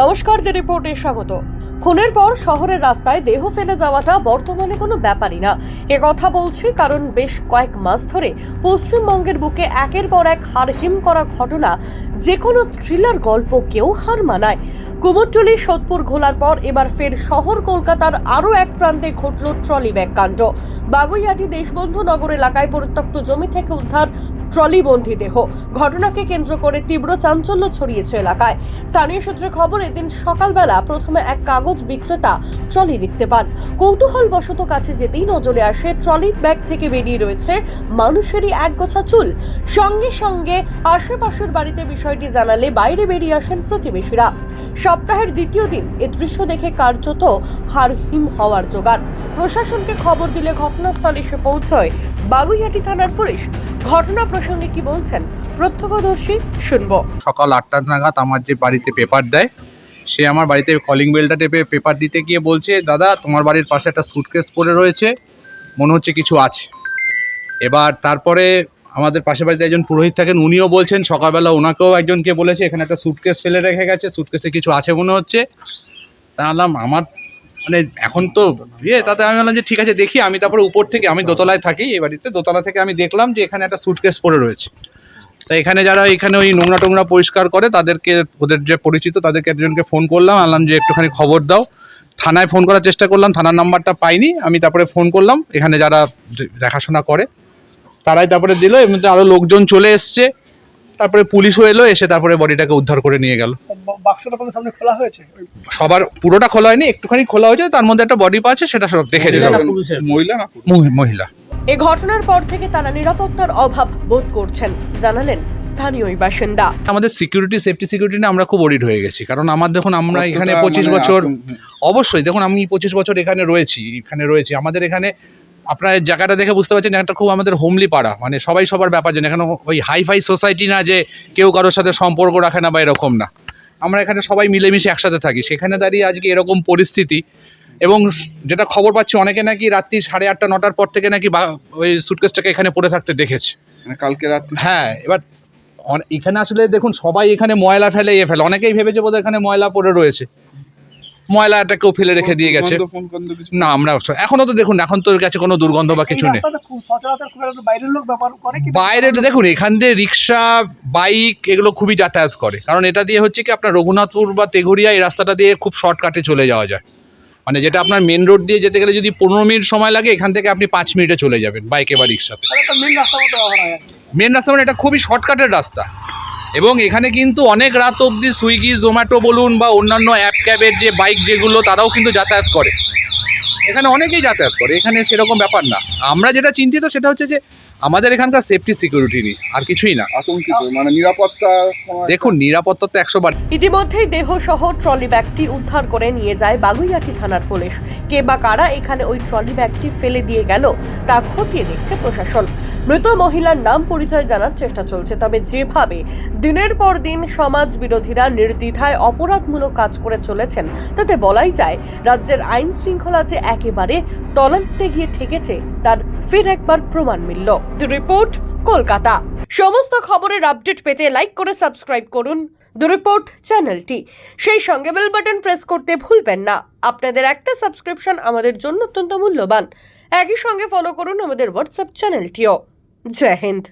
নমস্কার দ্য রিপোর্টে স্বাগত। খুনের পর শহরের রাস্তায় দেহ ফেলে যাওয়াটা বর্তমানে কোনো ব্যাপারই না। এ কথা বলছি কারণ বেশ কয়েক মাস ধরে পশ্চিমবঙ্গের বুকে একের পর এক হারহিম করা ঘটনা, যে কোনো থ্রিলার গল্পকেও হার মানায়। কুমোরটুলি সোদপুর ঘোলার পর এবার ফের শহর কলকাতার আরও এক প্রান্তে ঘটল ট্রলি ব্যাগ কাণ্ড বাগুইয়াটি দেশবন্ধু নগর এলাকায় পরিত্যক্ত জমি থেকে উদ্ধার ট্রলিবন্দি দেহ। ঘটনাকে কেন্দ্র করে তীব্র চাঞ্চল্য ছড়িয়েছে এলাকায়। স্থানীয় সূত্রে খবর, এদিন সকালবেলা প্রথমে এক কাগজ বিক্রেতা ট্রলি দেখতে পান। কৌতূহল বশত কাছে যেতেই নজরে আসে ট্রলির ব্যাগ থেকে বেরিয়ে রয়েছে মানুষেরই একগোছা চুল। সঙ্গে সঙ্গে আশেপাশের বাড়িতে বিষয়টি জানালে বাইরে বেরিয়ে আসেন প্রতিবেশীরা। সপ্তাহের দ্বিতীয় দিন এ দৃশ্য দেখে কার্যত হারহিম হওয়ার জোগাড় প্রশাসনকে খবর দিলে ঘটনাস্থলে এসে পৌঁছয় বাগুইহাটি থানার পুলিশ ঘটনা প্রসঙ্গে কি বলছেন প্রত্যক্ষদর্শী শুনব। সকাল আটটা নাগাদ আমার যে বাড়িতে পেপার দেয়, সে আমার বাড়িতে কলিং বেলটা টেপে পেপার দিতে গিয়ে বলছে, দাদা, তোমার বাড়ির পাশে একটা সুটকেস পড়ে রয়েছে, মনে হচ্ছে কিছু আছে। এবার তারপরে আমাদের পাশের বাড়িতে একজন পুরোহিত থাকেন, উনিও বলছেন, সকালবেলা ওনাকেও একজনকে বলেছে, এখানে একটা সুটকেস ফেলে রেখে গেছে সুটকেসে কিছু আছে মনে হচ্ছে। তা আমার মানে এখন তো ইয়ে তাতে আমি বললাম যে ঠিক আছে, দেখি, আমি তারপরে উপর থেকে, আমি দোতলায় থাকি এই বাড়িতে, দোতলা থেকে আমি দেখলাম যে এখানে একটা সুটকেস পড়ে রয়েছে। তা এখানে যারা, এখানে ওই নোংরা টোংরা পরিষ্কার করে, তাদেরকে, ওদের যে পরিচিত, তাদেরকে একজনকে ফোন করলাম, আনলাম যে একটুখানি খবর দাও। থানায় ফোন করার চেষ্টা করলাম, থানার নাম্বারটা পাইনি, আমি তারপরে ফোন করলাম, এখানে যারা দেখাশোনা করে, তারাই তারপরে দিল মধ্যে আরও লোকজন চলে এসছে। তারপরে পুলিশও এলো এসে তারপরে বডিটাকে উদ্ধার করে নিয়ে গেল। বাক্সটা আপনাদের সামনে খোলা হয়েছে? সবার পুরোটা খোলা হয়নি একটুখানি খোলা হয়েছে তার মধ্যে একটা বডি পাচ্ছে সেটা সব দেখে মহিলা না মহিলা এ ঘটনার পর থেকে তারা নিরাপত্তার অভাব বোধ করছেন জানালেন স্থানীয় বাসিন্দা। আমাদের সিকিউরিটি সেফটি সিকিউরিটি নিয়ে আমরা খুব ওরিড হয়ে গেছি কারণ আমার দেখুন আমরা এখানে মানে পঁচিশ বছর অবশ্যই দেখুন আমি পঁচিশ বছর এখানে রয়েছি এখানে রয়েছি আমাদের এখানে আপনার জায়গাটা দেখে বুঝতে পারছেন একটা খুব আমাদের হোমলি পাড়া। মানে সবাই সবার ব্যাপার জানে। এখানে ওই হাই ফাই সোসাইটি না যে কেউ কারোর সাথে সম্পর্ক রাখে না বা এরকম না। আমরা এখানে সবাই মিলেমিশে একসাথে থাকি। সেখানে দাঁড়িয়ে আজকে এরকম পরিস্থিতি এবং যেটা খবর পাচ্ছি অনেকে নাকি রাত্রি সাড়ে আটটা নটার পর থেকে নাকি বা- ওই সুটকেসটাকে এখানে পড়ে থাকতে দেখেছে। মানে কালকে রাত হ্যাঁ এবার এখানে আসলে দেখুন সবাই এখানে ময়লা ফেলে এ ফেলে। অনেকেই ভেবেছে বোধহয় এখানে ময়লা পড়ে রয়েছে। ময়লাটা কেউ ফেলে রেখে দিয়ে গেছে। না আমরা এখনও তো দেখুন এখন তোর কাছে কোনো দুর্গন্ধ বা কিছু নেই। বাইরে দেখুন এখান দিয়ে রিক্সা বাইক এগুলো খুবই যাতায়াত করে। কারণ এটা দিয়ে হচ্ছে কি আপনার রঘুনাথপুর বা তেঘুরিয়া এই রাস্তাটা দিয়ে খুব শর্টকাটে চলে যাওয়া যায়। মানে যেটা আপনার মেন রোড দিয়ে যেতে গেলে যদি পনেরো মিনিট সময় লাগে এখান থেকে আপনি পাঁচ মিনিটে চলে যাবেন বাইকে বা রিক্সাতে। মেন রাস্তা মানে এটা খুবই শর্টকাটের রাস্তা। এবং এখানে কিন্তু অনেক রাত অবধি সুইগি জোম্যাটো বলুন বা অন্যান্য অ্যাপ ক্যাবের যে বাইক যেগুলো তারাও কিন্তু যাতায়াত করে। এখানে অনেকেই যাতায়াত করে এখানে সেরকম ব্যাপার না। আমরা যেটা চিন্তিত সেটা হচ্ছে যে আমাদের এখানকার সেফটি সিকিউরিটি নেই আর কিছুই না। আতঙ্কিত মানে নিরাপত্তা দেখুন নিরাপত্তা তো একশো বার। ইতিমধ্যেই দেহ সহ ট্রলি ব্যাগটি উদ্ধার করে নিয়ে যায় বাগুইয়াটি থানার পুলিশ। কে বা কারা এখানে ওই ট্রলি ব্যাগটি ফেলে দিয়ে গেল তা খতিয়ে দেখছে প্রশাসন। মৃত মহিলার নাম পরিচয় জানার চেষ্টা চলছে, তবে যেভাবে দিনের পর দিন সমাজ বিরোধীরা নির্দ্বিধায় অপরাধমূলক কাজ করে চলেছেন, তাতে বলাই যায় রাজ্যের আইন শৃঙ্খলা যে একেবারে তলান্তে গিয়ে ঠেকেছে, তার ফের একবার প্রমাণ মিলল। রিপোর্ট, কলকাতা। সমস্ত খবরের আপডেট পেতে লাইক করে সাবস্ক্রাইব করুন। দ্য রিপোর্ট, চ্যানেলটি। সেই সঙ্গে বেল বাটন প্রেস করতে ভুলবেন না। আপনাদের একটা সাবস্ক্রিপশন আমাদের জন্য অত্যন্ত মূল্যবান। একই সঙ্গে ফলো করুন আমাদের হোয়াটসঅ্যাপ চ্যানেলটিও ಜೈ ಹಿಂದ್